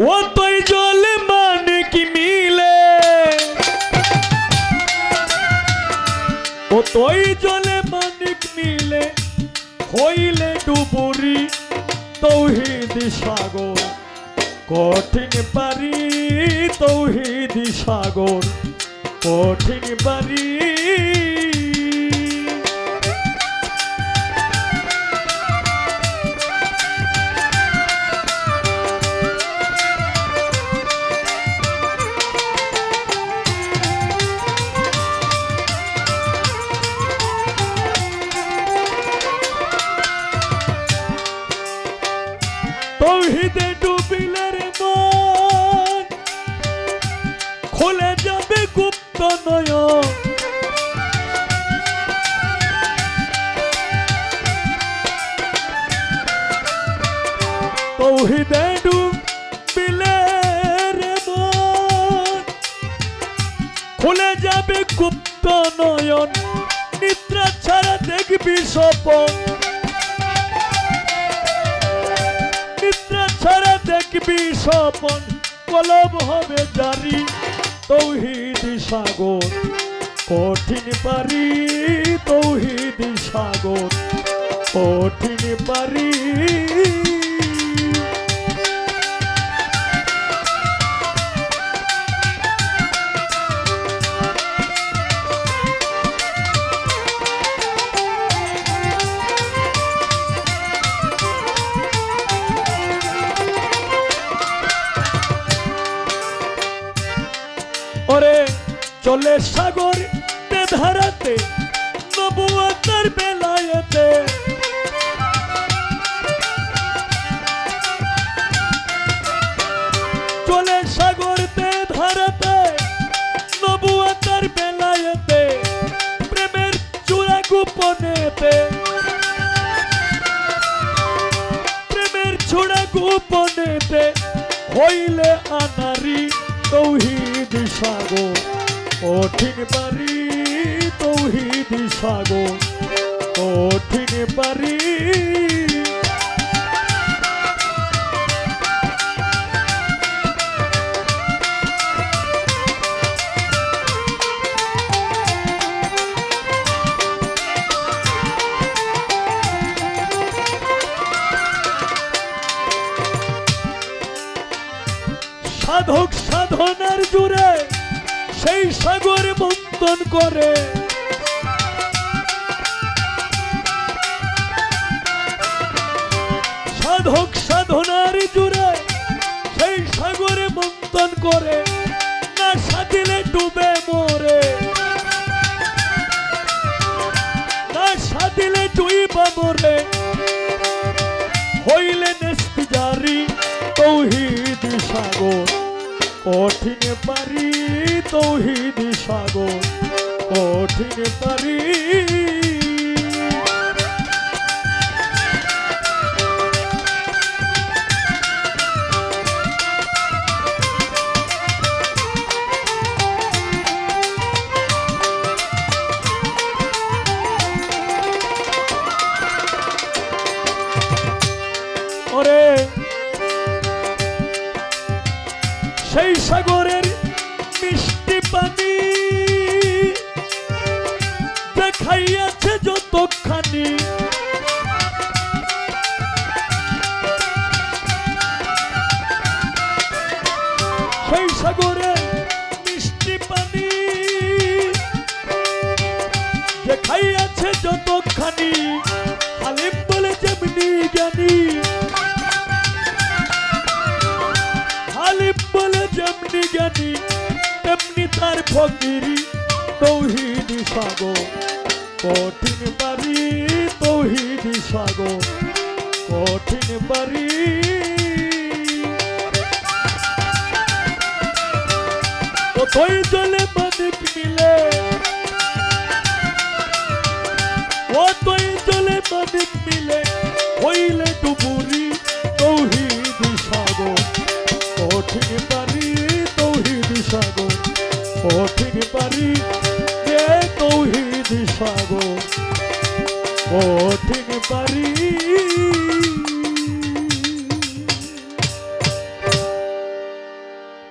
ও তুই জলে মানে মিলে? ও তুই জলে মানিক মিলে? হইলে ডুবুরি, তৌহিদ সাগর। কঠিন পারি তৌহিদ সাগর। কঠিন পারি নয়ন তৌহিদে ডুবিলে রে খুলে যাবে গুপ্ত নয়ন নিদ্রা ছাড়া দেখবি স্বপন নিদ্রা ছাড়া দেখবি স্বপন কলম হবে জারি তৌহিদ সাগর কঠিন পারি তৌহিদ সাগর কঠিন পারি চলে সাগর ধারাতে নবুয়তের বেলায়েতে। চলে সাগর তে ধারাতে নবুয়তের বেলায়েতে, প্রেমের চূড়া গোপনেতে প্রেমের ছোড়া গোপনেতে হইলে আনারি তৌহিদ সাগর। কঠিন পারি তৌহিদ সাগর কঠিন পারি সাধক সাধনার জুড়ে সেই সাগর মন্তন করে। সাধক সাধনার জুড়ে সেই সাগরে মন্তন করে, না সাদিলে ডুবে মরে। না সাদিলে ডুইবা মরে। হইলে নেস্তি জারি তৌহিদ সাগর। কঠিন পারি তৌহিদ সাগর কঠিন পারি সেই সাগরের মিষ্টি পানি দেখাইয়াছে যতখানি যেমনি জ্ঞানী তেমনি তার ফকিরি তৌহিদ সাগর। কঠিন বাড়ি তৌহিদ সাগর। কঠিন বাড়ি। কতই জলে মানিক মিলে তুই জলে মানিক মিলে, হইলে ডুবুরি সাগর কঠিন পারি